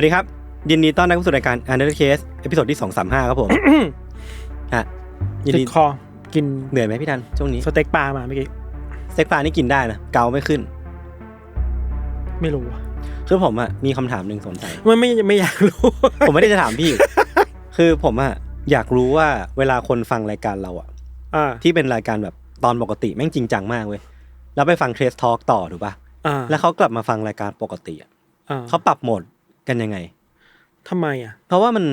วัสดีครับ ยินดีต้อนรับเข้าสู่รายการ Under Case เอพิโซดที่ 235 ครับผมฮะยินติดีดคอกินเหนื่อยไหมพี่ทันช่วงนี้สเต็กปลามาเมื่อกี้สเต็กปลานี่กินได้นะเกาไม่ขึ้น ไม่รู้อะคือผมอะมีคำถามหนึ่งสงสัย ไม่ไม่ไม่อยากรู้ ผมไม่ได้จะถามพี่ คือผมอะอยากรู้ว่าเวลาคนฟังรายการเราอะอ่าที่เป็นรายการแบบตอนปกติแม่งจริงจังมากเว้ยแล้วไปฟังเทสทอ l k ต่อถูกปะอ่าแล้วเขากลับมาฟังรายการปกติอะอ่าเขาปรับโหมด กันยังไง ทำไมอะ เพราะว่ามัน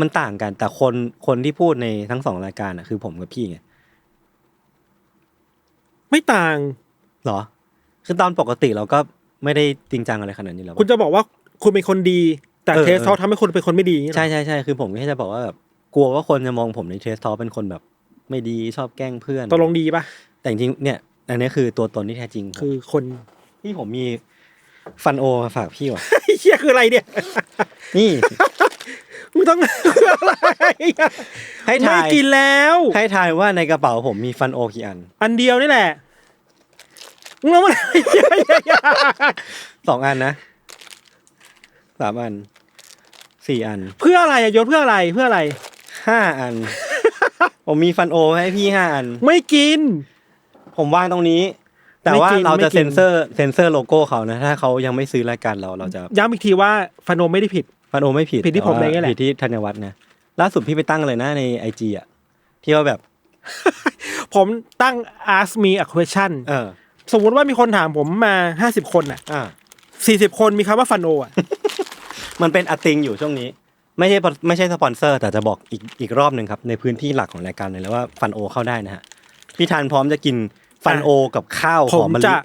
มันต่างกัน แต่คนคนที่พูดในทั้งสองรายการอะคือผมกับพี่ไงไม่ต่าง เหรอ คือตอนปกติเราก็ไม่ได้จริงจังอะไรขนาดนี้แล้วคุณจะบอกว่าคุณเป็นคนดี แต่เออเทสเออ เขาทำให้คุณเป็นคนไม่ดีอย่างนี้เหรอใช่ใช่ใช่คือผมแค่จะบอกว่าแบบกลัวว่าคนจะมองผมในเทสทอเป็นคนแบบ ไม่ดีชอบแกล้งเพื่อนตกลงดีปะแต่จริงๆเนี่ย อันนี้คือตัวตนที่แท้จริงคือคนที่ผมมี ฟันโอมาฝากพี่ว่ะไอ้เหี้ยคืออะไรเนี่ย นี่ มึงต้องคืออะไรอะให้ไม่ทายกินแล้ว ให้ทายว่าในกระเป๋าผมมีฟันโอกี่อันอันเดียวนี่แหละมึงเอามาสองอันนะสามอันสี่อันเพื่ออะไรอะยศเพื่ออะไรเพื่ออะไร ห้าอัน ผมมีฟันโอให้พี่ห้าอัน ไม่กิน ผมวางตรงนี้ แต่ว่าไม่กินเราจะไม่กินเซ็นเซอร์เซ็นเซอร์โลโก้เขานะ ถ้าเขายังไม่ซื้อรายการเราเราจะย้ำอีกทีว่าฟานโนไม่ได้ผิดฟันโอไม่ผิดผิดที่ผมแต่ว่าเองนี่แหละผิดที่ธัญวัฒน์นะล่าสุดพี่ไปตั้งเลยนะในไอจีอะที่ว่าแบบ ผมตั้ง ask me a question เออ สมมติว่ามีคนถามผมมาห้าสิบคนอะอ่าสี่สิบคนมีคำว่าฟันโนอะมันเป็นอติงอยู่ช่วงนี้ ไม่ใช่ไม่ใช่สปอนเซอร์ แต่จะบอกอีกอีกรอบหนึ่งครับ ในพื้นที่หลักของรายการเลยแล้วว่าฟันโอเข้าได้นะฮะพี่ทานพร้อมจะกิน ฟันโอกับข้าวหผอมมมะลิจะ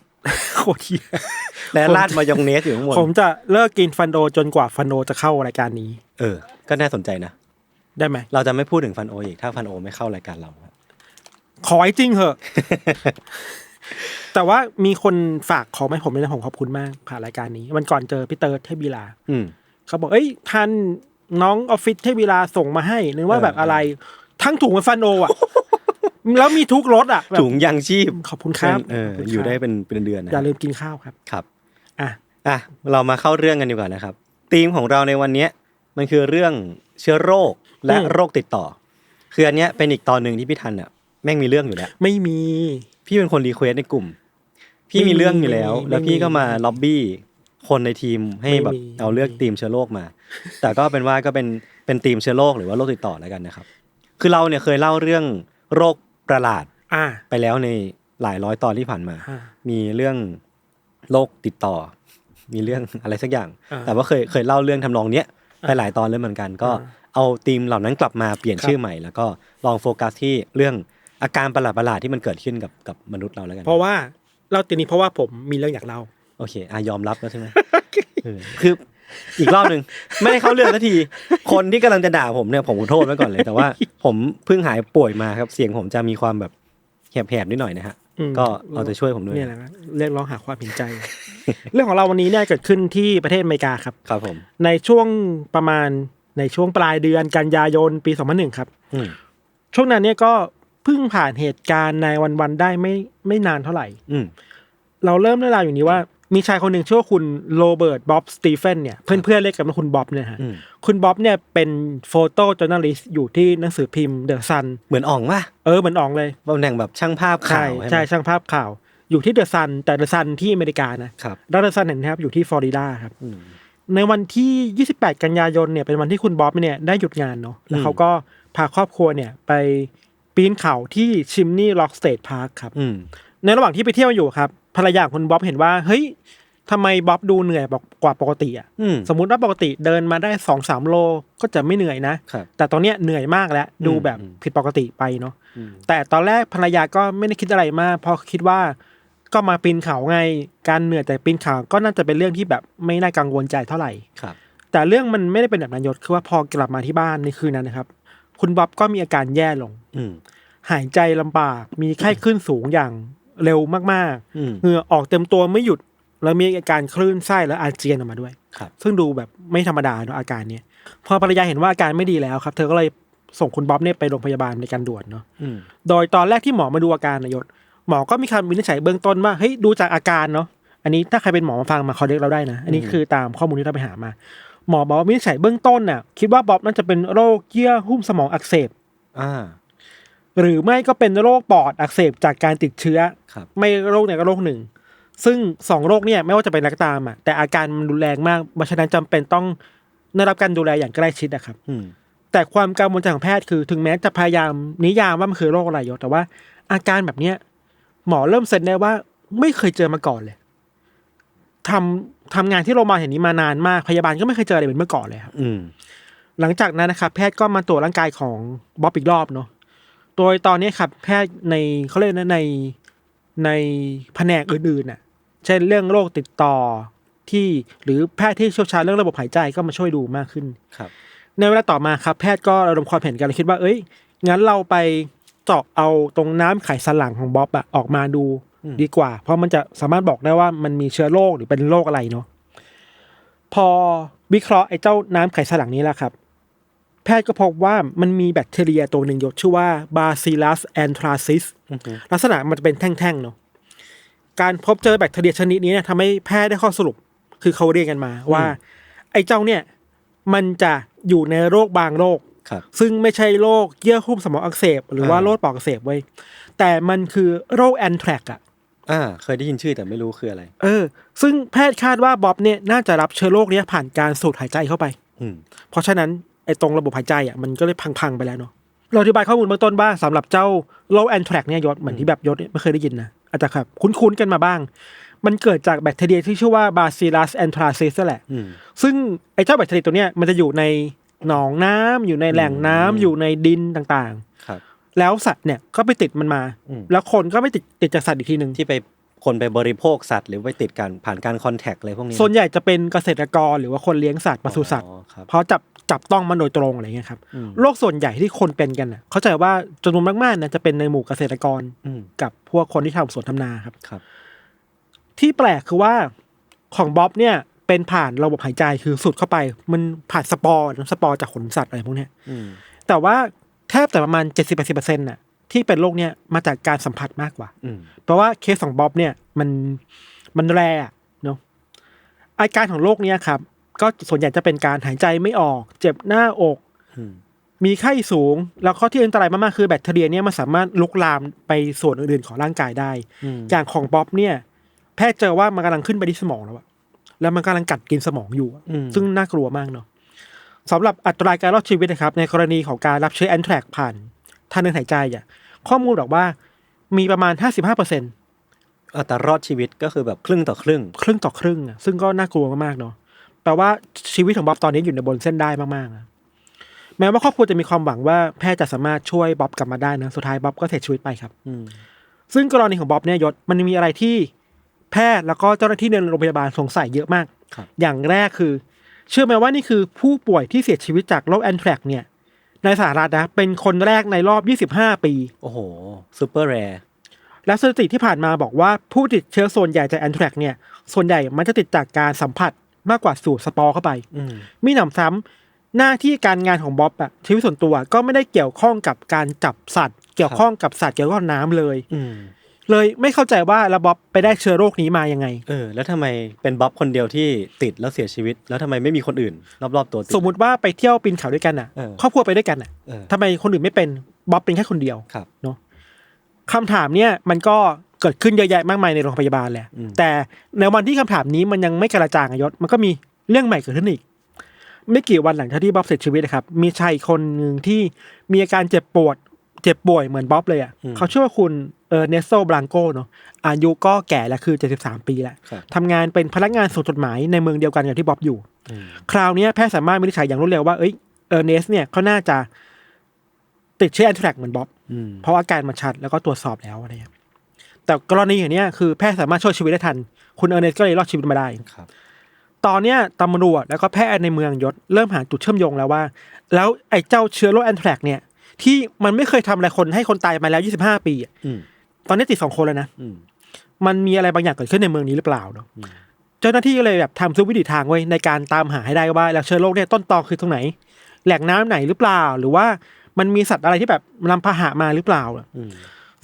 โคตรเหี้ยและราดมายองเนสอยู่ข้างบนผมจะเลิกกินฟันโดจนกว่าฟันโดจะเข้ารายการนี้ เออ ก็น่าสนใจนะ ได้ไหม เราจะไม่พูดถึงฟันโออีกถ้าฟันโอไม่เข้ารายการเราครับขอให้จริงเหอะ แต่ว่ามีคนฝากของให้ผมเลยนะผมขอบคุณมากผ่านรายการนี้วันก่อนเจอพี่เติร์ดเทพวีลาอืมเขาบอกเอ้ยท่านน้องออฟฟิศเทพวีลาส่งมาให้นึกว่าเออแบบอะไร ทั้งถุงเป็นฟันโดอะ แล้วมีทุกรสอะแบบถุงยังชีพขอบคุณครับเออขบคุณครับอยู่ได้เป็นเป็นเดือนนะอย่าลืมกินข้าวครับ ครับอะอะเรามาเข้าเรื่องกันดีกว่านะครับธีมของเราในวันเนี้ยมันคือเรื่องเชื้อโรคและอืมโรคติดต่อ คืออันเนี้ยเป็นอีกตอนหนึ่งที่พี่ทันอะแม่งมีเรื่องอยู่แล้ว ไม่มี พี่เป็นคนรีเควสในกลุ่ม พี่ไม่มีมีเรื่องอยู่แล้ว ไม่มีแล้วพี่ก็มาไม่มีล็อบบี้คนในทีมให้ไม่แบบมี เอาเลือกไม่มีทีมเชื้อโรคมา แต่ก็เป็นว่าก็เป็นเป็นทีมเชื้อโรคหรือว่าโรคติดต่อแล้วกันนะครับ คือเราเนี่ยเคยเล่าเรื่องโรค ประหลาดอะไปแล้วในหลายร้อยตอนที่ผ่านมาอะมีเรื่องโรคติดต่อ มีเรื่องอะไรสักอย่างอ่าแต่ว่าเคยเคยเล่าเรื่องทำนองเนี้ยไปหลายตอนแล้วเหมือนกัน ก็อ่าเอาธีมเหล่านั้นกลับมาเปลี่ยนครับชื่อใหม่ แล้วก็ลองโฟกัสที่เรื่องอาการประหลาดประหลาดๆที่มันเกิดขึ้นกับกับมนุษย์เราแล้วกัน เพราะว่าเราตีนี้เพราะว่าผมมีเรื่องอยากเล่า โอเคอายอมรับแล้วใช่ไหมเออคือ อีกรอบหนึ่งไม่ได้เข้าเรื่องสักที คนที่กำลังจะด่าผมเนี่ยผมขอโทษไว้ก่อนเลย แต่ว่าผมเพิ่งหายป่วยมาครับ เสียงผมจะมีความแบบแหบๆนิดหน่อยนะฮะ อืมก็เอาใจะช่วยผมด้วยเนี่ยแหละนะเรียกร้องหาความเห็นใจ เรื่องของเราวันนี้เนี่ยเกิดขึ้นที่ประเทศอเมริกาครับ ครับผม ในช่วงประมาณในช่วงปลายเดือนกันยายนปี 2001 ครับ อืมช่วงนั้นเนี่ยก็เพิ่งผ่านเหตุการณ์ในวันๆได้ไม่ไม่นานเท่าไหร่ อืมเราเริ่มเรื่องราวอย่างนี้ว่า มีชายคนหนึ่งชื่อว่าคุณโรเบิร์ตบ๊อบสตีเฟนเนี่ยเพื่อนๆเรียกกันว่าคุณบ๊อบเนี่ยฮะอืมคุณบ๊อบเนี่ยเป็นโฟโต้จ o ร์นัลิสต์อยู่ที่หนังสือพิมพ์เดอะซันเหมือนอ่องป่ะเออเหมือนอองเลยตำแหน่งแบบช่างภาพใช่ข่าวไหมใช่ช่างภาพข่าว อยู่ที่เดอะซันแต่เดอะซันที่อเมริกานะครับแล้วเดอะซันเนี่ยนะครับอยู่ที่ฟลอริดาครับอืมในวันที่ 28 กันยายนเนี่ยเป็นวันที่คุณบ๊อบเนี่ยได้หยุดงานเนาะแล้วอืมเขาก็พาครอบครัวเนี่ยไปปีนเขาที่ชิมนี่ล็อกสเตทพาร์คครับอืมในระหว่างที่ไปเที่ยวอยู่ครับ ภรรยาของคุณบ๊อบเห็นว่า เฮ้ยทำไมบ๊อบดูเหนื่อยกว่าปกติอะอืมสมมุติว่าปกติเดินมาได้สองสามโลก็จะไม่เหนื่อยนะครับแต่ตอนเนี้ยเหนื่อยมากแล้วดูแบบอืมผิดปกติไปเนาะอืมแต่ตอนแรกภรรยาก็ไม่ได้คิดอะไรมากเพราะคิดว่าก็มาปีนเขาไงการเหนื่อยแต่ปีนเขาก็น่าจะเป็นเรื่องที่แบบไม่น่ากังวลใจเท่าไหร่ครับ แต่เรื่องมันไม่ได้เป็นแบบนั้นยศคือว่าพอกลับมาที่บ้านในคืนนั้นนะครับ คุณบ๊อบก็มีอาการแย่ลง อืมหายใจลำบากมีไข้ขึ้นสูงอย่าง เร็วมากอืมๆเหงื่อออกเต็มตัวไม่หยุด แล้วมีอาการคลื่นไส้และอาเจียนออกมาด้วยครับซึ่งดูแบบไม่ธรรมดาเนอะอาการเนี้ยพอภรรยาเห็นว่าอาการไม่ดีแล้วครับ เธอก็เลยส่งคุณบ๊อบเนี่ยไปโรงพยาบาลในการด่วนเนาะอืมโดยตอนแรกที่หมอมาดูอาการนายศหมอก็มีคำวินิจฉัยเบื้องต้นว่าเฮ้ยดูจากอาการเนาะอันนี้ถ้าใครเป็นหมอมาฟังมาคอเด็กเราได้นะ อันนี้คือตามข้อมูลที่เราไปหามา หมอบอกว่าวินิจฉัยเบื้องต้นน่ะ คิดว่าบ๊อบน่าจะเป็นโรคเยื่อหุ้มสมองอักเสบ อ่า หรือไม่ก็เป็นโรคปอดอักเสบจากการติดเชื้อครับไม่โรคไหนก็โรคหนึ่ง ซึ่งสองโรคเนี่ยไม่ว่าจะเป็นอะไรก็ตามอะแต่อาการมันรุนแรงมากเพราะฉะนั้นจำเป็นต้องได้รับการดูแลอย่างใกล้ชิดนะครับอืมแต่ความกังวลใจของแพทย์คือ ถึงแม้จะพยายามนิยามว่ามันคือโรคอะไรอยู่แต่ว่า อาการแบบเนี้ยหมอเริ่มเซนได้ว่าไม่เคยเจอมาก่อนเลยทำทำงานที่โรงพยาบาลแห่งนี้มานานมากพยาบาลก็ไม่เคยเจออะไรเหมือนเมื่อก่อนเลยครับอืมหลังจากนั้นนะครับแพทย์ก็มาตรวจร่างกายของบ๊อบอีกรอบเนาะ โดยตอนนี้ครับแพทย์ในเขาเรียกนะในในแผนกอื่นๆน่ะเช่นเรื่องโรคติดต่อที่หรือแพทย์ที่เชี่ยวชาญเรื่องระบบหายใจก็มาช่วยดูมากขึ้นครับ ในเวลาต่อมาครับ แพทย์ก็ระดมความเห็นกันเลยคิดว่า เอ้ยงั้นเราไปเจาะเอาตรงน้ำไขสันหลังของบ๊อบอะออกมาดูอืมดีกว่า เพราะมันจะสามารถบอกได้ว่ามันมีเชื้อโรคหรือเป็นโรคอะไรเนาะพอวิเคราะห์ไอ้เจ้าน้ำไขสันหลังนี้แหละครับ แพทย์ก็พบว่ามันมีแบคทีเรียตัวหนึ่งยศชื่อว่า Bacillus anthracis อือฮึลักษณะมันจะเป็นแท่งๆเนาะการพบเจอแบคทีเรียชนิดนี้เนี่ยทำให้แพทย์ได้ข้อสรุป คือเขาเรียกกันมาว่า ไอ้เจ้าเนี่ย มันจะอยู่ในโรคบางโรคครับซึ่งไม่ใช่โรคเยื่อหุ้มสมองอักเสบ หรือว่าอ่าโรคปอดอักเสบเว้ยแต่มันคือโรคแอนแทรกอะอ่าเคยได้ยินชื่อแต่ไม่รู้คืออะไร เออ ซึ่งแพทย์คาดว่าบ๊อบเนี่ยน่าจะรับเชื้อโรคเนี้ยผ่านการสูดหายใจเข้าไป อืมเพราะฉะนั้น ไอ้ตรงระบบหายใจอะมันก็เลยพังๆไปแล้วเนาะเราอธิบายข้อมูลเบื้องต้นบ้างสำหรับเจ้าโรคแอนแทรกเนี่ยยศเหมือนที่แบบยศเนี่ยไม่เคยได้ยินนะอาจจะครับคุ้นๆกันมาบ้าง มันเกิดจากแบคทีเรียที่ชื่อว่า Bacillus anthracis นั่นแหละอืมซึ่งไอ้เจ้าแบคทีเรียตัวเนี้ยมันจะอยู่ในหนองน้ำอยู่ในแหล่งน้ำอืมอยู่ในดินต่างครับๆแล้วสัตว์เนี่ยก็ไปติดมันมาอืมแล้วคนก็ไม่ติดติดจากสัตว์อีกทีหนึ่งที่ไป คนไปบริโภคสัตว์หรือไปติดกันผ่านการคอนแทคอะไรพวกนี้ส่วนใหญ่จะเป็นเกษตรกรหรือว่าคนเลี้ยงสัตว์ปศุสัตว์อ๋อครับเพราะจับจับต้องมันโดยตรงอะไรเงี้ยครับอืมโรคส่วนใหญ่ที่คนเป็นกันน่ะเข้าใจว่าจำนวนมากๆนะจะเป็นในหมู่เกษตรกรอืมกับพวกคนที่ทำสวนทำนาครับครับ ที่แปลกคือว่าของบ๊อบเนี่ยเป็นผ่านระบบหายใจคือสูดเข้าไป มันผ่านสปอร์สปอร์จากขนสัตว์อะไรพวกเนี้ยอืมแต่ว่าแทบแต่ประมาณเจ็ดสิบแปดสิบเปอร์เซ็นต์น่ะ ที่เป็นโรคเนี่ยมาจากการสัมผัสมากกว่าอืมเพราะว่าเคสของบ๊อบเนี่ยมันมันแรอะเนาะอาการของโรคเนี้ยครับ ก็ส่วนใหญ่จะเป็นการหายใจไม่ออก เจ็บหน้าอกอืมมีไข้สูง แล้วข้อที่อันตรายมากๆคือแบคทีเรียเนี่ยมันสามารถลุกลามไปส่วนอื่นๆของร่างกายได้อืมอย่างของบ๊อบเนี่ย แพทย์เจอว่ามันกำลังขึ้นไปที่สมองแล้วอะแล้วมันกำลังกัดกินสมองอยู่อะอืมซึ่งน่ากลัวมากเนาะสำหรับอัตราการรอดชีวิตนะครับ ในกรณีของการรับเชื้อแอนแทรกผ่าน ทางเดินหายใจอะข้อมูลบอกว่ามีประมาณ 55เปอร์เซ็นอัตรารอดชีวิตก็คือแบบครึ่งต่อครึ่ง ครึ่งต่อครึ่งอะซึ่งก็น่ากลัวมากๆเนาะแปลว่าชีวิตของบ๊อบตอนนี้อยู่ในบนเส้นได้มากๆอะแม้ว่าครอบครัวจะมีความหวังว่าแพทย์จะสามารถช่วยบ๊อบกลับมาได้นะสุดท้ายบ๊อบก็เสียชีวิตไปครับ อืมซึ่งกรณีของบ๊อบเนี่ยยศมันมีอะไรที่แพทย์แล้วก็เจ้าหน้าที่ในโรงพยาบาลสงสัยเยอะมากครับอย่างแรกคือ เชื่อไหมว่านี่คือผู้ป่วยที่เสียชีวิตจากโรคแอนแทรกเนี่ย ในสหรัฐนะ เป็นคนแรกในรอบ 25 ปี โอ้โหซูเปอร์แรร์และสถิติที่ผ่านมาบอกว่าผู้ติดเชื้อส่วนใหญ่จากแอนแทรกเนี่ย ส่วนใหญ่มันจะติดจากการสัมผัสมากกว่าสูดสปอร์เข้าไปอืมมีหนำซ้ำหน้าที่การงานของบ๊อบอะชีวิตส่วนตัวก็ไม่ได้เกี่ยวข้องกับการจับสัตว์ เกี่ยวข้องกับสัตว์เกี่ยวข้องกับน้ำเลยอืม เลยไม่เข้าใจว่าแล้วบ๊อบไปได้เชื้อโรคนี้มายังไง เออ แล้วทำไมเป็นบ๊อบคนเดียวที่ติดแล้วเสียชีวิต แล้วทำไมไม่มีคนอื่น รอบๆตัวติด สมมุติว่าไปเที่ยวปีนเขาด้วยกันอะเออ ครอบครัวไปด้วยกันอะเออ ทำไมคนอื่นไม่เป็นบ๊อบเป็นแค่คนเดียวครับคำถามเนี่ยมันก็เกิดขึ้นเยอะแยะมากมายในโรงพยาบาลแหละ อืม แต่ในวันที่คำถามนี้มันยังไม่กระจ่างอะยศมันก็มีเรื่องใหม่เกิดขึ้นอีก ไม่กี่วันหลังจากที่บ๊อบเสียชีวิตนะครับ มีชายอีกคนหนึ่งที่มีอาการเจ็บปวด เจ็บป่วยเหมือนบ๊อบเลยอะเขาชื่อว่าคุณ เออเนสโซบลังโกเนาะอายุก็แก่แล้วคือ73ปีแล้วครับทำงานเป็นพนักงานส่งจดหมายในเมืองเดียวกันกับที่บ๊อบอยู่อืมคราวเนี้ยแพทย์สามารถวินิจฉัยอย่างรวดเร็วว่าเอ้ยเออร์เนสเนี่ยเขาน่าจะ ติดเชื้อแอนแทรกเหมือนบ๊อบอืมเพราะว่าอาการมันชัดแล้วก็ตรวจสอบแล้วอะไรเงี้ยแต่กรณีอย่างเนี้ยคือแพทย์สามารถช่วยชีวิตได้ทัน คุณเออร์เนสก็เลยรอดชีวิตมาได้ครับตอนเนี้ยตำรวจแล้วก็แพทย์ในเมืองยศเริ่มหาจุดเชื่อมโยงแล้วว่า แล้วไอ้เจ้าเชื้อโรคแอนแทรกเนี่ย ที่มันไม่เคยทำอะไรคนให้คนตายมาแล้ว25ปีอะอืม ตอนนี้ติดสองคนแล้วนะอืมมันมีอะไรบางอย่างเกิดขึ้นในเมืองนี้หรือเปล่าเนาะอืมเจ้าหน้าที่ก็เลยแบบทำทุกวิถีทางไว้ในการตามหาให้ได้ว่าแล้วเชื้อโรคเนี่ยต้นตอคือตรงไหน แหล่งน้ำไหนหรือเปล่า หรือว่ามันมีสัตว์อะไรที่แบบนำพาหะมาหรือเปล่าอืม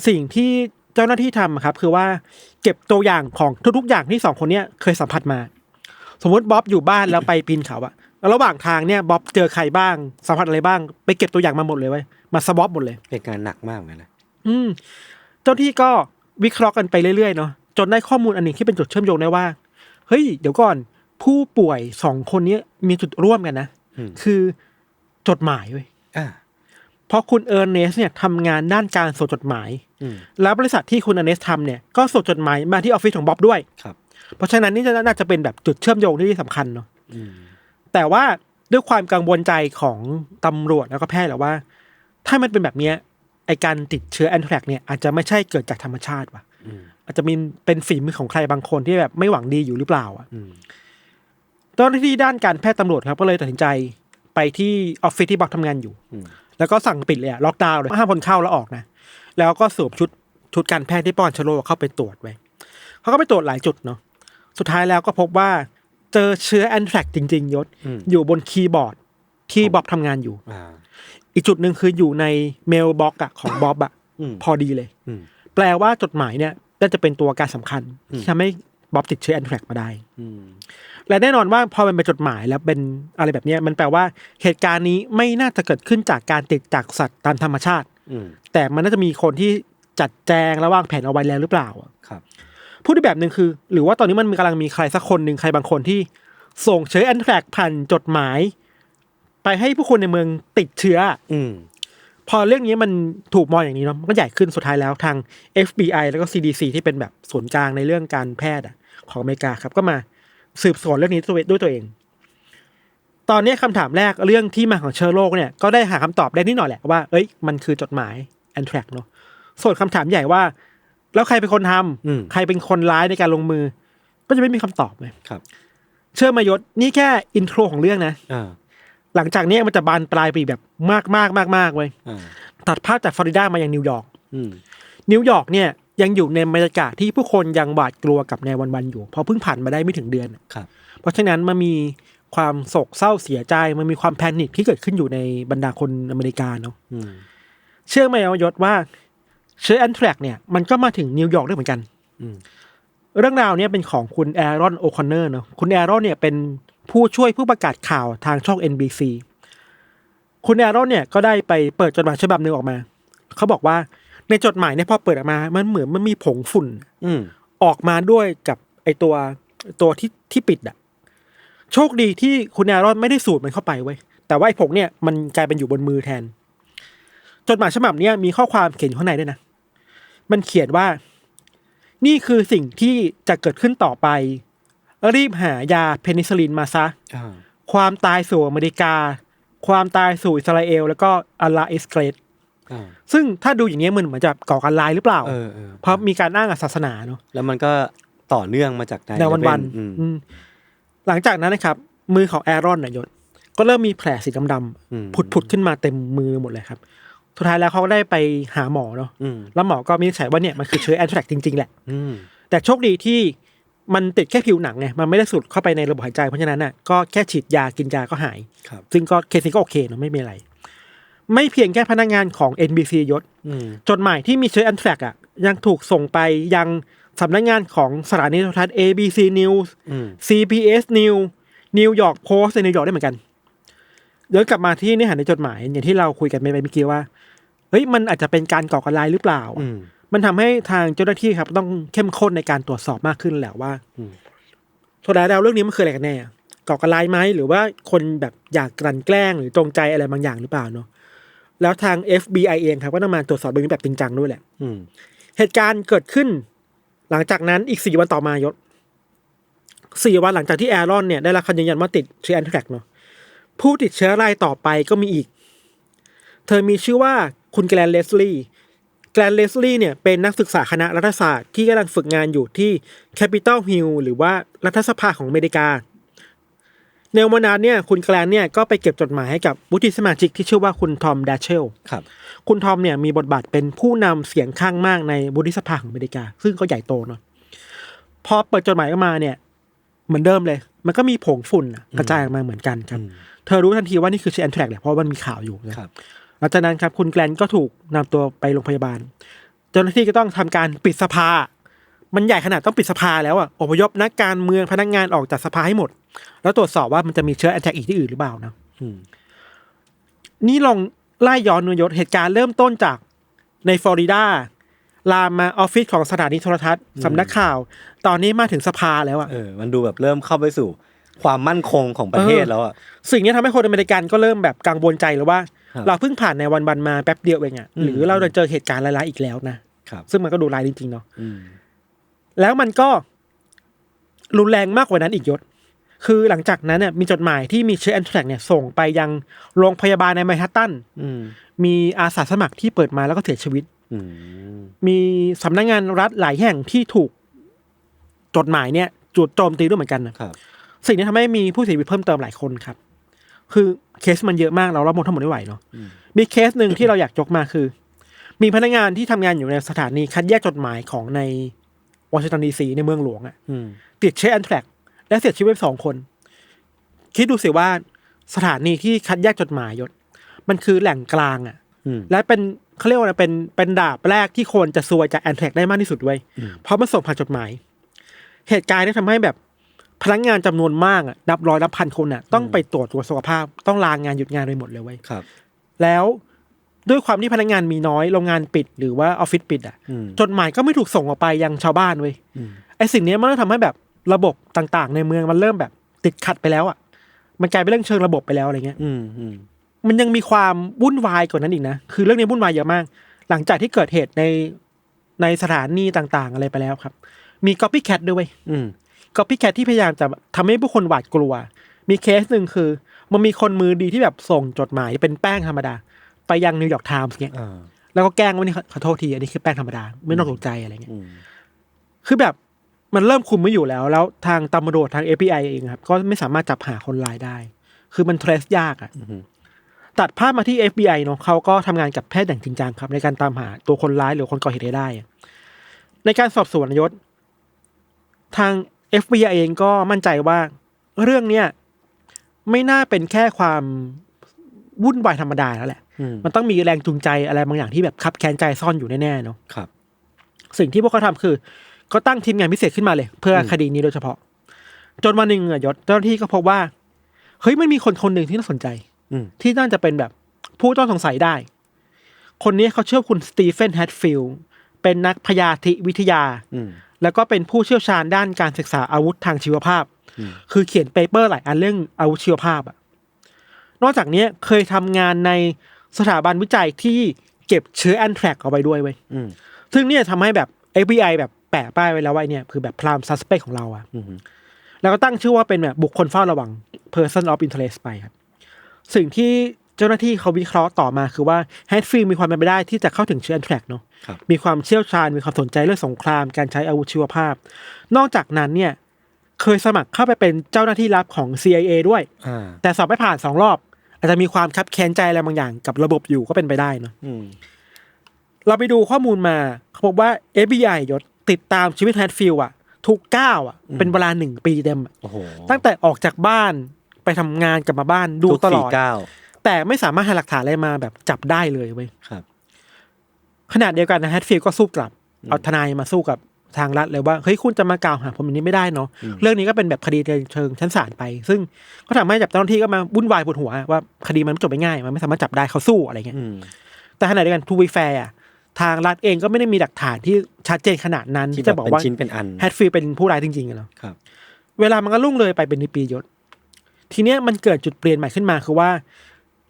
สิ่งที่เจ้าหน้าที่ทำอะครับ คือว่าเก็บตัวอย่างของทุกๆอย่างที่สองคนเนี้ยเคยสัมผัสมา สมมติบ๊อบอยู่บ้านแล้วไปปีนเขาอะแล้วระหว่างทางเนี่ยบ๊อบเจอใครบ้างสัมผัสอะไรบ้าง ไปเก็บตัวอย่างมาหมดเลยเว้ยมาสวอปหมดเลยเป็นการหนักมากเลยนะอืม เจ้าที่ก็วิเคราะห์กันไปเรื่อยๆเนาะจนได้ข้อมูลอันหนึ่งที่เป็นจุดเชื่อมโยงได้ว่า เฮ้ย เดี๋ยวก่อนผู้ป่วยสองคนนี้มีจุดร่วมกันนะอืมคือจดหมายเว้ยอ่าเพราะคุณเอิร์เนสเนี่ยทำงานด้านการส่งจดหมายอืมแล้วบริษัทที่คุณเอิร์เนสทำเนี่ยก็ส่งจดหมายมาที่ออฟฟิศของบ๊อบด้วยครับเพราะฉะนั้นนี่จะน่าจะเป็นแบบจุดเชื่อมโยงที่สำคัญเนาะอืมแต่ว่าด้วยความกังวลใจของตำรวจแล้วก็แพทย์แหละว่า ถ้ามันเป็นแบบเนี้ย ไอการติดเชื้อแอนแทรกเนี่ยอาจจะไม่ใช่เกิดจากธรรมชาติว่ะอืมอาจจะมีเป็นฝีมือของใครบางคนที่แบบไม่หวังดีอยู่หรือเปล่า อะอืมเจ้าหน้าที่ด้านการแพทย์ตำรวจครับ ก็เลยตัดสินใจไปที่ออฟฟิศที่บ๊อบทำงานอยู่อืมแล้วก็สั่งปิดเลยอะล็อกดาวน์เลยห้ามคนเข้าแล้วออกนะ แล้วก็สวมชุดชุดการแพทย์ที่ป้อนเชื้อโรคเข้าไปตรวจไว้เขาก็ไปตรวจหลายจุดเนาะสุดท้ายแล้วก็พบว่า เจอเชื้อแอนแทรกจริง ๆ ยศอืมอยู่บนคีย์บอร์ดที่บ๊อบทำงานอยู่ อ่าอีกจุดหนึ่งคืออยู่ในเมลบ็อกอะของบ๊อบอะอืมพอดีเลยอืมแปลว่าจดหมายเนี่ยน่าจะเป็นตัวการสำคัญอืมที่ทำให้บ๊อบติดเชื้อแอนแทรกมาได้อืมและแน่นอนว่าพอมันเป็นจดหมายแล้วเป็นอะไรแบบเนี้ยมันแปลว่าเหตุการณ์นี้ไม่น่าจะเกิดขึ้นจากการติดจากสัตว์ตามธรรมชาติอืมแต่มันน่าจะมีคนที่จัดแจงและวางแผนเอาไว้แล้วหรือเปล่าอะครับพูดได้แบบหนึ่งคือ หรือว่าตอนนี้มันกำลังมีใครสักคนหนึ่งใครบางคนที่ส่งเชื้อแอนแทรกผ่านจดหมาย ไปให้ผู้คนในเมืองติดเชื้อ อืม พอเรื่องนี้มันถูกมองอย่างนี้เนาะมันก็ใหญ่ขึ้นสุดท้ายแล้วทาง FBI แล้วก็ CDC ที่เป็นแบบศูนย์กลางในเรื่องการแพทย์อะของอเมริกาครับ ก็มาสืบสวนเรื่องนี้ด้วยด้วยตัวเอง ตอนนี้คำถามแรกเรื่องที่มาของเชื้อโรคเนี่ยก็ได้หาคำตอบได้นิดหน่อยแหละว่าเอ้ยมันคือจดหมายแอนแทรกเนาะส่วนคำถามใหญ่ว่า แล้วใครเป็นคนทำอืมใครเป็นคนร้ายในการลงมือ ก็จะไม่มีคำตอบเลยครับ เชื่อมายศนี่แค่อินโทรของเรื่องนะอ่า หลังจากนี้มันจะบานปลายไปอีกแบบมากมากมากมากๆเว้ยอ่าตัดภาพจากฟลอริดามายังนิวยอร์กอืมนิวยอร์กเนี่ยยังอยู่ในบรรยากาศที่ผู้คนยังหวาดกลัวกับในวันๆอยู่เพราะเพิ่งผ่านมาได้ไม่ถึงเดือนครับ เพราะฉะนั้นมันมีความโศกเศร้าเสียใจมันมีความแพนิคที่เกิดขึ้นอยู่ในบรรดาคนอเมริกาเนาะอืมเชื่อไหมยศว่าเชื้อแอนแทรกเนี่ยมันก็มาถึงนิวยอร์กด้วยเหมือนกันอืมเรื่องราวเนี้เป็นของคุณแอรอนโอคอนเนอร์เนาะคุณแอรอนเนี่ยเป็น ผู้ช่วยผู้ประกาศข่าวทางช่อง NBC คุณแอรอนเนี่ยก็ได้ไปเปิดจดหมายฉบับหนึ่งออกมา เขาบอกว่าในจดหมายเนี่ยพอเปิดออกมา มันเหมือนมันมีผงฝุ่นอืมออกมาด้วยกับไอตัวตัวที่ที่ปิดอะโชคดีที่คุณแอรอนไม่ได้สูดมันเข้าไปเว้ยแต่ว่าไอผงเนี่ยมันกลายเป็นอยู่บนมือแทน จดหมายฉบับเนี้ยมีข้อความเขียนอยู่ข้างในด้วยนะมันเขียนว่า นี่คือสิ่งที่จะเกิดขึ้นต่อไป รีบหายาเพนิซิลลินมาซะอ่าความตายสู่อเมริกา ความตายสู่อิสราเอล แล้วก็อัลลาอิสเกรตอ่าซึ่งถ้าดูอย่างเงี้ยมันเหมือนจะก่อการร้ายหรือเปล่าเออเออเพราะมีการอ้างกับศาสนาเนาะแล้วมันก็ต่อเนื่องมาจากในในวันวันๆอืมๆอืมหลังจากนั้นนะครับ มือของแอรอนนายศก็เริ่มมีแผลสีดำอืมๆผุดๆขึ้นมาเต็มมือหมดเลยครับสุดท้ายแล้วเขาก็ได้ไปหาหมอเนาะอืมแล้วหมอก็มีนิจฉัยว่าเนี่ยมันคือเชื้อแอนแทรกจริง ๆ แหละอืมแต่โชคดีที่ มันติดแค่ผิวหนังไงมันไม่ได้สูดเข้าไปในระบบหายใจ เพราะฉะนั้นน่ะก็แค่ฉีดยากินยาก็หายครับซึ่งก็เคสนี้ก็โอเคเนอะไม่มีอะไร ไม่เพียงแค่พนักงานของ NBC ยศอืมจดหมายที่มีเชื้อแอนแทรกอะยังถูกส่งไปยังสำนักงานของสถานีโทรทัศน์ ABC News อืม CBS News New York Post ในนิวยอร์กได้เหมือนกันย้อนกลับมาที่เนื้อหาในจดหมาย อย่างที่เราคุยกันไปเมื่อกี้ว่าเฮ้ยมันอาจจะเป็นการก่อการร้ายหรือเปล่าอื มมันทำให้ทางเจ้าหน้าที่ครับ ต้องเข้มข้นในการตรวจสอบมากขึ้นแหละว่าอืมสุดท้ายแล้วเรื่องนี้มันคืออะไรกันแน่ก่อการร้ายไหมหรือว่าคนแบบอยากกลั่นแกล้ง หรือจงใจอะไรบางอย่างหรือเปล่าเนาะแล้วทาง FBI เองครับก็ต้องมาตรวจสอบเรื่องนี้แบบจริงจังด้วยแหละอืมเหตุการณ์เกิดขึ้น หลังจากนั้นอีกสี่วันต่อมายศสี่วันหลังจากที่แอรอนเนี่ยได้รับคำยืนยันว่าติดเชื้อแอนแทรกเนาะผู้ติดเชื้อรายต่อไปก็มีอีก เธอมีชื่อว่าคุณแกรนเลสลี่ แกรนเลสลี่เนี่ยเป็นนักศึกษาคณะรัฐศาสตร์ที่กำลังฝึกงานอยู่ที่แคปิตอลฮิลหรือว่ารัฐสภาของอเมริกา ในวันนั้นเนี่ยคุณแกรนเนี่ยก็ไปเก็บจดหมายให้กับวุฒิสมาชิกที่ชื่อว่าคุณทอมดาเชลครับ คุณทอมเนี่ยมีบทบาทเป็นผู้นำเสียงข้างมากในบุธิสภาของอเมริกา ซึ่งก็ใหญ่โตเนาะพอเปิดจดหมายออกมาเนี่ยเหมือนเดิมเลย มันก็มีผงฝุ่นน่ะกระจายออกมาเหมือนกันครับอืมเธอรู้ทันทีว่านี่คือเชื้อแอนแทรกแหละเพราะมันมีข่าวอยู่นะครับห ลังจากนั้นครับคุณแกลนก็ถูกนำตัวไปโรงพยาบาล เจ้าหน้าที่ก็ต้องทำการปิดสภา มันใหญ่ขนาดต้องปิดสภาแล้วอะอพยพนักการเมืองพนักงานออกจากสภาให้หมด แล้วตรวจสอบว่ามันจะมีเชื้อแอนแทกอีกที่อื่นหรือเปล่านะอืมนี่ลองไล่ย้อนนยศเหตุการณ์เริ่มต้นจากในฟลอริดาลามมาออฟฟิศของสถานีโทรทัศน์สำนักข่าว ตอนนี้มาถึงสภาแล้วอะเออมันดูแบบเริ่มเข้าไปสู่ ความมั่นคงของประเทศเออแล้วอะสิ่งนี้ทำให้คนอเมริกันก็เริ่มแบบกังวลใจแล้วว่าครับเราเพิ่งผ่านในวันวันๆมาแป๊บเดียวเองอะอืมหรือเราจะเจอเหตุการณ์ร้ายๆอีกแล้วนะครับซึ่งมันก็ดูร้ายจริงๆเนาะอืมแล้วมันก็รุนแรงมากกว่านั้นอีกยศ คือหลังจากนั้นเนี่ยมีจดหมายที่มีเชื้อแอนแทรกเนี่ยส่งไปยังโรงพยาบาลในแมนฮัตตันอืมมีอาสาสมัครที่เปิดมาแล้วก็เสียชีวิตอืมมีสำนักงานรัฐหลายแห่งที่ถูกจดหมายเนี่ยจุดโจมตีด้วยเหมือนกันนะครับ สิ่งนี้ทำให้มีผู้เสียชีวิตเพิ่มเติมหลายคนครับ คือเคสมันเยอะมากเรารับหมดทั้งหมดไม่ไหวเนาะอืมมีเคสหนึ่งที่เราอยากยกมาคือ มีพนักงานที่ทำงานอยู่ในสถานีคัดแยกจดหมายของในวอชิงตันดีซีในเมืองหลวงอะอืมติดเชื้อแอนแทรกและเสียชีวิตไปสองคน คิดดูสิว่าสถานีที่คัดแยกจดหมายยศ มันคือแหล่งกลางอะอืมและเป็นเขาเรียกว่าอะไรเป็นเป็นดาบแรกที่คนจะซวยจากแอนแทรกได้มากที่สุดเว้ยอืมเพราะมันส่งผ่านจดหมาย เหตุการณ์นี้ทำให้แบบ พนักงานจำนวนมากอะนับร้อยนับพันคนอะต้องไปตรวจตรวจสุขภาพ ต้องลางงานหยุดงานไปหมดเลยเว้ยครับ แล้วด้วยความที่พนักงานมีน้อยโรงงานปิดหรือว่าออฟฟิศปิดอะอืมจดหมายก็ไม่ถูกส่งออกไปยังชาวบ้านเว้ยอืมไอ้สิ่งเนี้ยมันก็ทำให้แบบระบบต่างๆ ในเมืองมันเริ่มแบบติดขัดไปแล้วอะ มันกลายเป็นเรื่องเชิงระบบไปแล้วอะไรเงี้ย อืมอืมมันยังมีความวุ่นวายกว่านั้นอีกนะคือเรื่องนี้วุ่นวายเยอะมาก หลังจากที่เกิดเหตุในในสถานีต่างๆ อะไรไปแล้วครับ มี copycat ด้วยเว ยอืม copycat ที่พยายามจะทำให้ผู้คนหวาดกลัว มีเคสหนึ่งคือ มันมีคนมือดีที่แบบส่งจดหมายเป็นแป้งธรรมดา ไปยังนิวยอร์กไทม์เงี้ยอ่าแล้วก็แกล้งว่านี่ขอโทษทีอันนี้คือแป้งธรรมดา ไม่ต้องตกใจอะไรเงี้ยอืมคือแบบมันเริ่มคุมไม่อยู่แล้ว แล้วทางตำรวจทาง API เองครับ ก็ไม่สามารถจับหาคนร้ายได้ คือมัน trace ยากอะอืมตัดภาพมาที่ FBI เนาะเขาก็ทำงานกับแพทย์อย่างจริงจังครับ ในการตามหาตัวคนร้ายหรือคนก่อเหตุให้ได้อะในการสอบสวนนยศ ทาง FBI เองก็มั่นใจว่าเรื่องเนี้ยไม่น่าเป็นแค่ความวุ่นวายธรรมดาแล้วแหละอืมมันต้องมีแรงจูงใจอะไรบางอย่างที่แบบคับแค้นใจซ่อนอยู่แน่ๆเนาะครับ สิ่งที่พวกเขาทำคือก็ตั้งทีมงานพิเศษขึ้นมาเลย เพื่ออมคดีนี้โดยเฉพาะ จนวันหนึ่งอะยศเจ้าหน้าที่ก็พบว่าเฮ้ยมันมีคนคนหนึ่งที่น่าสนใจอืมที่น่าจะเป็นแบบผู้ต้องสงสัยได้ คนนี้เขาเชื่อคุณสตีเฟนแฮตฟิลด์เป็นนักพยาธิวิทยาอืม แล้วก็เป็นผู้เชี่ยวชาญด้านการศึกษาอาวุธทางชีวภาพอืมคือเขียนเปเปอร์หลายอันเรื่องอาวุธชีวภาพอะนอกจากนี้เคยทำงานในสถาบันวิจัยที่เก็บเชื้อแอนแทรกเอาไว้ด้วยเว้ยอืมซึ่งเนี่ยทำให้แบบ FBI แบบแปะป้ายไว้แล้วว่าไอ้เนี่ยคือแบบพรามซัสเปกของเราอะอืมแล้วก็ตั้งชื่อว่าเป็นแบบบุคคลเฝ้าระวัง person of interest ไปครับ สิ่งที่ เจ้าหน้าที่เขาวิเคราะห์ต่อมาคือว่าแฮตฟิลมีความเป็นไปได้ที่จะเข้าถึงเชื้อแอนแทรกเนาะครับมีความเชี่ยวชาญมีความสนใจเรื่องสงคราม การใช้อาวุธชีวภาพ นอกจากนั้นเนี่ยเคยสมัครเข้าไปเป็นเจ้าหน้าที่ลับของ CIA ด้วยอ่าแต่สอบไม่ผ่านสองรอบ อาจจะมีความคับแค้นใจอะไรบางอย่างกับระบบอยู่ก็เป็นไปได้เนาะอืมเราไปดูข้อมูลมาเขาบอกว่า FBI ยศติดตามชีวิตแฮตฟิลอะทุกก้าวอะเป็นเวลาหนึ่งปีเต็มอะโอ้โหตั้งแต่ออกจากบ้านไปทำงานกลับมาบ้านดูทุกตลสี่อดก้าว แต่ไม่สามารถหาหลักฐานอะไรมาแบบจับได้เลยเว้ยครับ ขนาดเดียวกันนะแฮตฟิลก็สู้กลับ เอาทนายมาสู้กับทางรัฐเลยว่าเฮ้ยคุณจะมากล่าวหาผมอย่างนี้ไม่ได้เนาะอืมเรื่องนี้ก็เป็นแบบคดีในเชิงชั้นศาลไป ซึ่งก็ทำให้จับเจ้าหน้าที่ก็มาวุ่นวายปวดหัวว่าคดีมันไม่จบไม่ง่าย มันไม่สามารถจับได้เขาสู้อะไรเงี้ยอืมแต่ขณะเดียวกันทูวีแฟร์ทางรัฐเองก็ไม่ได้มีหลักฐานที่ชัดเจนขนาดนั้นที่ที่แบจะบบอกเป็นว่าชิ้นเป็นอันแฮตฟิลเป็นผู้ร้ายจริงๆอะเนาะครับเวลามันก็ลุ่งเลยไปเป็นปียศทีเนี้ยมันเกิดจุดเปลี่ยนใหม่ขึ้นมาคือว่า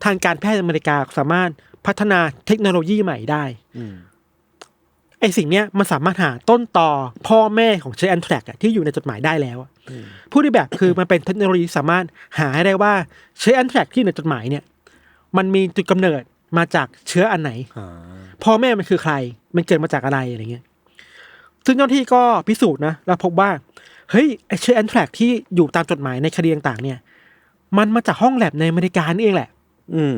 ทางการแพทย์อเมริกาสามารถพัฒนาเทคโนโลยีใหม่ได้อืมไอ้สิ่งเนี้ยมันสามารถหาต้นต่อพ่อแม่ของเชื้อแอนแทรกอะที่อยู่ในจดหมายได้แล้วอะอืมพูดได้แบบคือมันเป็นเทคโนโลยีที่สามารถหาให้ได้ว่าเชื้อแอนแทรกที่อยู่ในจดหมายเนี่ย มันมีจุดกำเนิดมาจากเชื้ออันไหนอ่าพ่อแม่มันคือใคร มันเกิดมาจากอะไรอะไรเงี้ยซึ่งเจ้าหน้าที่ก็พิสูจน์นะแล้วพบว่าเฮ้ยไอเชื้อแอนแทรกที่อยู่ตามจดหมายในคดีต่างๆเนี่ย มันมาจากห้องแลบในอเมริกานี่เองแหละ อืม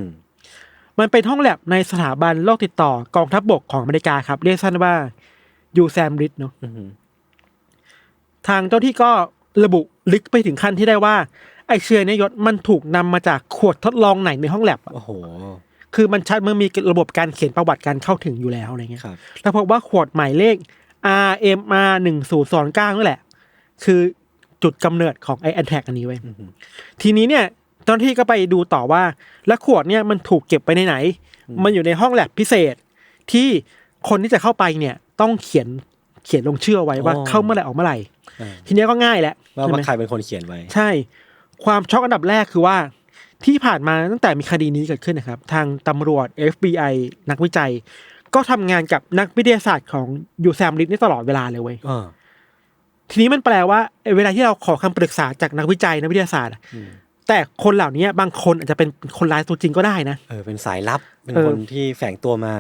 มันเป็นห้องแลบในสถาบันโรคติดต่อกองทัพบกของอเมริกาครับ เรียกสั้นว่ายูแซมริดเนาะอืมทางเจ้าที่ก็ระบุลึกไปถึงขั้นที่ได้ว่า ไอเชื้อเนี่ยยศมันถูกนำมาจากขวดทดลองไหนในห้องแลบอะโอ้โหคือมันชัดมันมีระบบการเขียนประวัติการเข้าถึงอยู่แล้วอะไรเงี้ยครับแล้วพบว่าขวดหมายเลข RMR หนึ่งศูนย์สองเก้านั่นแหละ คือจุดกำเนิดของไอแอนแทกอันนี้ไว้ยอืมทีนี้เนี่ย เจ้าหน้าที่ก็ไปดูต่อว่า แล้วขวดเนี่ยมันถูกเก็บไปในไหน มันอยู่ในห้องแลบพิเศษ ที่คนที่จะเข้าไปเนี่ยต้องเขียนเขียนลงชื่อเอาไว้ว่าเข้าเมื่อไหร่ออกเมื่อไหร่อ่าทีเนี้ยก็ง่ายแหละว่าใช่ไหว่ามใครเป็นคนเขียนไว้ใช่ ความช็อกอันดับแรกคือว่า ที่ผ่านมาตั้งแต่มีคดีนี้เกิดขึ้นนะครับ ทางตำรวจ FBI นักวิจัย ก็ทำงานกับนักวิทยาศาสตร์ของยูแซมลิดนี่ตลอดเวลาเลยเว้ยอ่าทีนี้มันแปลว่าเอ่อเวลาที่เราขอคำปรึกษาจากนักวิจัยนักวิทยาศาสตร์อะอืม แต่คนเหล่านี้บางคนอาจจะเป็นคนร้ายตัวจริงก็ได้นะเออเป็นสายลับเป็นเออคนที่แฝงตัวมา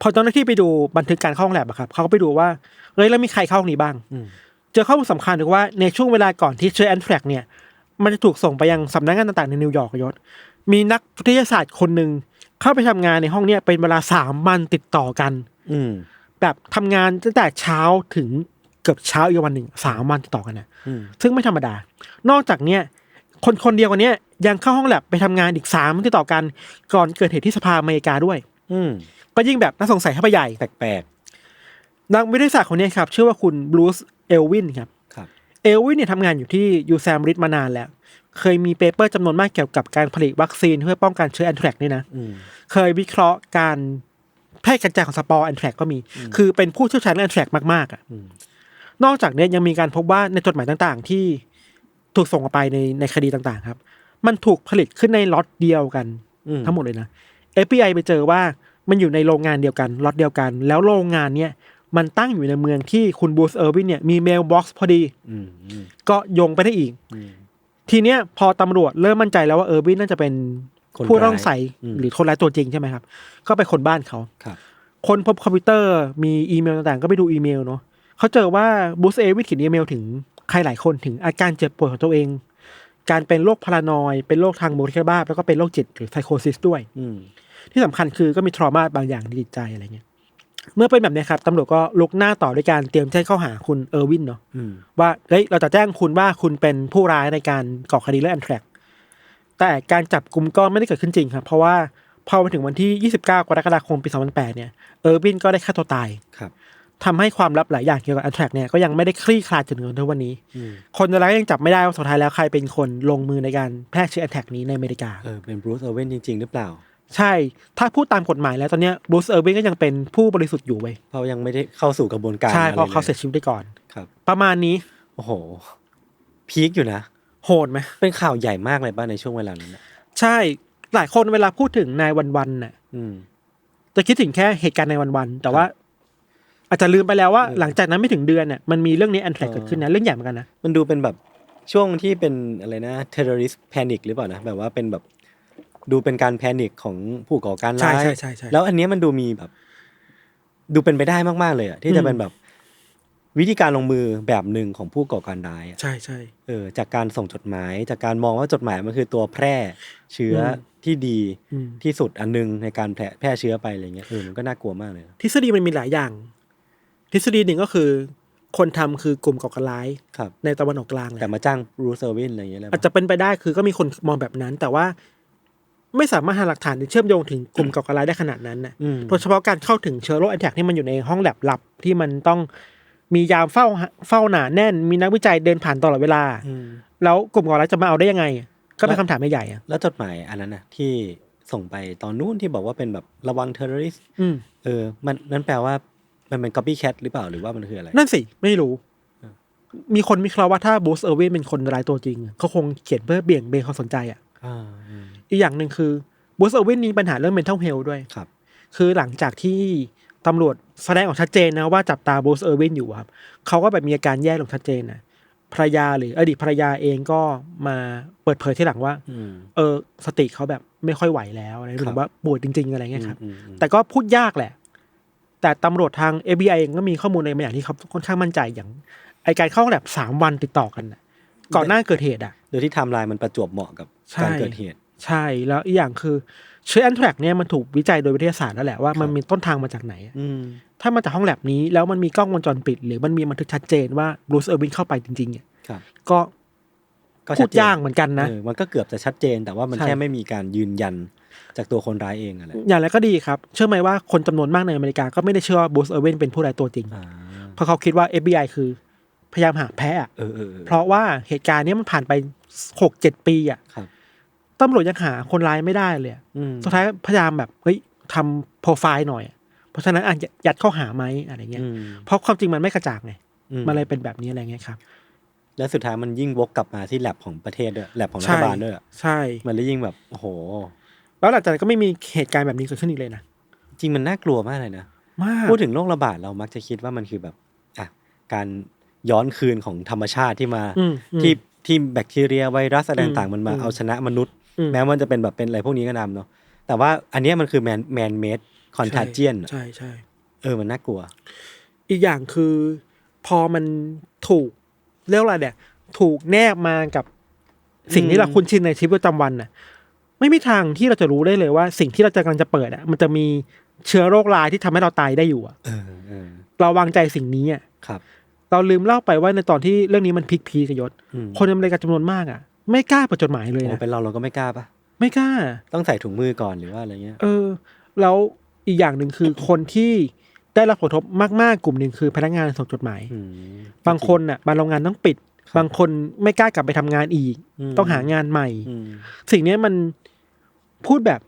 พอเจ้าหน้าที่ไปดูบันทึกการเข้าห้องแลบอะครับเขาก็ไปดูว่าเอ้ยแล้วมีใครเข้าห้องนี้บ้างอืมเจอข้อมูลสำคัญถึงว่าในช่วงเวลาก่อนที่เชื้อแอนแทรกเนี่ย มันจะถูกส่งไปยังสำนักงานต่างๆในนิวยอร์กอะยศมีนักวิทยาศาสตร์คนหนึ่งเข้าไปทำงานในห้องเนี้ยเป็นเวลาสามวันติดต่อกัน อืมแบบทำงานตั้งแต่เช้าถึงเกือบเช้าอีกวันหนึ่งสามวันติดต่อกันนะอืมซึ่งไม่ธรรมดา นอกจากเนี้ย คนคนเดียวกันเนี้ยยังเข้าห้องแลบไปทำงานอีกสามวันติดต่อกัน ก่อนเกิดเหตุที่สภาอเมริกาด้วย อืมก็ยิ่งแบบน่าสงสัยเข้าไปใหญ่แปลกนักวิทยาศาสตร์คนนี้ครับชื่อว่าคุณบรูซเอลวินครับๆครับเอลวินเนี่ยทำงานอยู่ที่ยูแซมริดมานานแล้ว เคยมีเปเปอร์จำนวนมากเกี่ยวกับการผลิตวัคซีนเพื่อป้องกันเชื้อแอนแทรกนี่นะอืมเคยวิเคราะห์การแพร่กระจายของสปอร์แอนแทรกก็มี คือเป็นผู้เชี่ยวชาญเรื่องแอนแทรกมากๆอะอืมนอกจากเนี้ยยังมีการพบว่าในจดหมายต่างๆ ที่ ถูกส่งออกไปในในคดีต่างๆ ครับ มันถูกผลิตขึ้นในล็อตเดียวกันอืมทั้งหมดเลยนะ FBI ไปเจอว่ามันอยู่ในโรงงานเดียวกันล็อตเดียวกัน แล้วโรงงานเนี่ยมันตั้งอยู่ในเมืองที่คุณบูสเออร์วินเนี่ยมีเมลบ็อกซ์พอดีอืมอืมก็โยงไปได้อีกอืมทีเนี้ยพอตำรวจเริ่มมั่นใจแล้วว่าเออร์วินน่าจะเป็นคนผู้ต้องใส่อืมหรือคนร้ายตัวจริงใช่ไหมครับ ก็ไปคนบ้านเขาครับคนพบคอมพิวเตอร์มีอีเมลต่างๆ ก็ไปดูอีเมลเนาะเขาเจอว่าบูสเอวิทเขียนอีเมลถึง ใครหลายคนถึงอาการเจ็บป่วยของตัวเอง การเป็นโรคพารานอยด์เป็นโรคทางโมเลกุลบ้าแล้วก็เป็นโรคจิตหรือไซโคซิสด้วย อืมที่สำคัญคือก็มีทรมาบางอย่างในจิตใจอะไรเงี้ยเมื่อเป็นแบบนี้ครับตำรวจก็ลุกหน้าต่อด้วยการเตรียมแจ้งข้อหาคุณเออร์วินเนาะอืมว่าเฮ้ยเราจะแจ้งคุณว่าคุณเป็นผู้ร้ายในการก่อคดีเรื่องแอนแทรกแต่การจับกลุ่มก็ไม่ได้เกิดขึ้นจริงครับ เพราะว่าพอมาถึงวันที่ 29 กรกฎาคมปี 2008 เนี่ยเออร์วินก็ได้ฆ่าตัวตายครับ ทำให้ความลับหลายอย่างเกี่ยวกับแอนแทรกเนี่ยก็ยังไม่ได้คลี่คลายจนถึงทุกวันนี้อืมคนร้ายยังจับไม่ได้ว่าสุดท้ายแล้วใครเป็นคนลงมือในการแพร่เชื้อแอนแทรกนี้ในอเมริกาเออเป็นบรูซเออร์เวนจริง ๆ หรือเปล่า ใช่ ถ้าพูดตามกฎหมายแล้วตอนเนี้บรูซเออร์วินก็ยังเป็นผู้บริสุทธิ์อยู่เว้ยเพราะยังไม่ได้เข้าสู่กระบวนการใช่อไเพราะเขาเสียลชีวิตไปก่อนครับ ประมาณนี้โอ้โหพีคอยู่นะโหดไหมเป็นข่าวใหญ่มากเลยป่ะในช่วงเวลานั้นน่ะใช่หลายคนเวลาพูดถึงนายวันวันน่ะอืมจะคิดถึงแค่เหตุการณ์ในวันวันๆแต่ว่า อาจจะลืมไปแล้วว่าเออหลังจากนั้นไม่ถึงเดือนเนี่ยมันมีเรื่องนี้แอนแทรกเออเกิดขึ้นนะเรื่องใหญ่เหมือนกันนะมันดูเป็นแบบช่วงที่เป็นอะไรนะ terrorist panic หรือเปล่านะแบบว่าเป็นแบบดูเป็นการแพนิคของผู้ก่อการร้ายใช่ใช่ใช่แล้วอันเนี้ยมันดูมีแบบ ดูเป็นไปได้มากๆเลยอะที่จะอืมเป็นแบบวิธีการลงมือแบบหนึ่งของผู้ก่อการร้ายอะใช่ใช่เออ จากการส่งจดหมาย จากการมองว่าจดหมายมันคือตัวแพร่เชื้ออมที่ดีอืมที่สุดอันหนึงในการแพร่แพร่เชื้อไปอะไรเงี้ยเออมันก็น่ากลัวมากเลยนะทฤษฎีมันมีหลายอย่าง ทฤษฎีหนึ่งก็คือ คนทำคือกลุ่มก่อการร้ายครับ ในตะวันออกกลางแหแต่ละมาจ้างบรูซเซอร์วินอะไรเงี้ยแล้วอาจจะเป็นไปได้คือก็มีคนมองแบบนั้น แต่ว่าไม่สามารถหาหลักฐานที่เชื่อมโยงถึงกลุ่มก่อการร้ายได้ขนาดนั้นนะอืมโดยเฉพาะการเข้าถึงเชื้อโรคแอนแทกที่มันอยู่ในห้องแลบลับที่มันต้องมียามเฝ้าเฝ้าหนาแน่น มีนักวิจัยเดินผ่านตลอดเวลาอืมแล้วกลุ่มก่อการร้ายจะมาเอาได้ยังไง ก็เป็นคำถามใหญ่ๆอะแล้วจดหมายอันนั้นน่ะที่ส่งไปตอนนู้นที่บอกว่าเป็นแบบระวังเทอร์ริสอืมเออ มันนั่นแปลว่า มันเป็น copycat หรือเปล่าหรือว่ามันคืออะไร นั่นสิ ไม่รู้เออมีคนวิเคราะห์ว่าถ้าบูสเออร์วินเป็นคนร้ายตัวจริงอะเขาคงเขียนเพื่อเบี่ยงเบนความสนใจอะอ่าอืมอีกอย่างหนึ่งคือบูสเออร์วินมีปัญหาเรื่อง mental health ด้วยครับ คือหลังจากที่ตำรวจแสดงออกชัดเจนนะว่าจับตาบูสเออร์วินอยู่ครับเขาก็แบบมีอาการแย่ลงชัดเจนนะภรรยาหรืออดีตภรรยาเองก็มาเปิดเผยที่หลังว่าอืมเออ สติเขาแบบไม่ค่อยไหวแล้วอะไรหครัรือบว่าป่วยจริง ๆ อะไรเงี้ยครับอืมอืมแต่ก็พูดยากแหละ แต่ตำรวจทาง FBI เองก็มีข้อมูลในบางอย่างที่เขาค่อนข้างมั่นใจอย่าง ไอการเข้าแบบสามวันติดต่อกันน่ะก่อนหน้าเกิดเหตุอะ โดยที่ไทม์ไลน์มันประจวบเหมาะกับใช่ การเกิดเหตุ ใช่แล้วอีกอย่างคือเชื้อแอนแทรกเนี่ยมันถูกวิจัยโดยวิทยาศาสตร์แล้วแหละว่ามันครับมีต้นทางมาจากไหนอะอืม ถ้ามาจากห้องแลบนี้แล้วมันมีกล้องวงจรปิด หรือมันมีบันทึกชัดเจนว่าบรูซเออร์วินเข้าไปจริงๆเนี่ยครับก็ก็พูชัดเจนยากเหมือนกันนะ เออมันก็เกือบจะชัดเจนแต่ว่ามันใช่ แค่ไม่มีการยืนยัน จากตัวคนร้ายเองอะแหละอย่างไรก็ดีครับ เชื่อไหมว่าคนจำนวนมากในอเมริกาก็ไม่ได้เชื่อว่าบรูซเออร์วินเป็นผู้ร้ายตัวจริงอ่าเพราะเขาคิดว่า FBI คือพพยายามหาแพ้อะเออเออออเพราะว่าเหตุการณ์เนี้ยมันผ่านไปหกเจ็ดปีอะครับตำรวจยังหาคนร้ายไม่ได้เลยอะอืมสุดท้ายพยายามแบบเฮ้ยทำโปรไฟล์หน่อย เพราะฉะนั้นอาจจะยัดเข้าหาไหมอะไรเงี้ยอืมเพราะความจริงมันไม่กระจ่างไงอืมันเลยเป็นแบบนี้อะไรเงี้ยครับแล้วสุดท้ายมันยิ่งวกกลับมาที่แลบของประเทศด้วยแลบของรัฐบาลด้วยอะใช่ มันเลยยิ่งแบบโอ้โห แล้วหลังจากนั้นก็ไม่มีเหตุการณ์แบบนี้เกิดขึ้นอีกเลยนะจริงมันน่ากลัวมากเลยนะมากพูดถึงโรคระบาดเรามักจะคิดว่ามันคือแบบอะการย้อนคืนของธรรมชาติที่มาอืมอืมที่ที่แบคทีเรียไวรัสอะไรอืมต่างๆมันมาอืมเอาชนะมนุษย์อืมแม้มันจะเป็นแบบเป็นอะไรพวกนี้ก็ตามเนาะแต่ว่าอันเนี้ยมันคือแมนแมนเมดคอนทาเจียนใช่ใช่เออมันน่ากลัว อีกอย่างคือ พอมันถูกเรียกว่าอะไรเนี่ยถูกแนบมากับสิ่งอืที่มเราคุ้นชินในชีวิตประจำวันน่ะ ไม่มีทางที่เราจะรู้ได้เลยว่า สิ่งที่เราจะกำลังจะเปิดอะ มันจะมีเชื้อโรคร้ายที่ทำให้เราตายได้อยู่อะเออเออเราวางใจสิ่งนี้อะครับ เราลืมเล่าไปว่าในตอนที่เรื่องนี้มันพลิกพีกบยศอืมคนอเมริกันจำนวนมากอะ ไม่กล้าเปิดจดหมายเลยโอ้นะเป็นเราเราก็ไม่กล้าปะไม่กล้า ต้องใส่ถุงมือก่อนหรือว่าอะไรเงี้ย เออ แล้วอีกอย่างหนึ่งคือคนที่ได้รับผลกระทบมาก ๆ กลุ่มหนึ่งคือพนักงานส่งจดหมายอืมบางคนอะบางโรงงานต้องปิด บางคนไม่กล้ากลับไปทำงานอีกมต้องหางานใหม่อืมสิ่งเนี้ยมันพูดแบบ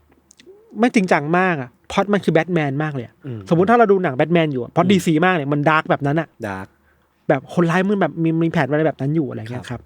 ไม่จริงจังมากอะเพราะมันคือแบทแมนมากเลยอะอืสมมุติถ้าเราดูหนังแบทแมนอยู่อะเพราะดีซีมากเลยมันดาร์กแบบนั้นอะดาร์กแบบคนร้ายมันแบบมีมีแผนอะไรแบบนั้นอยู่อะไรเงี้ยครับ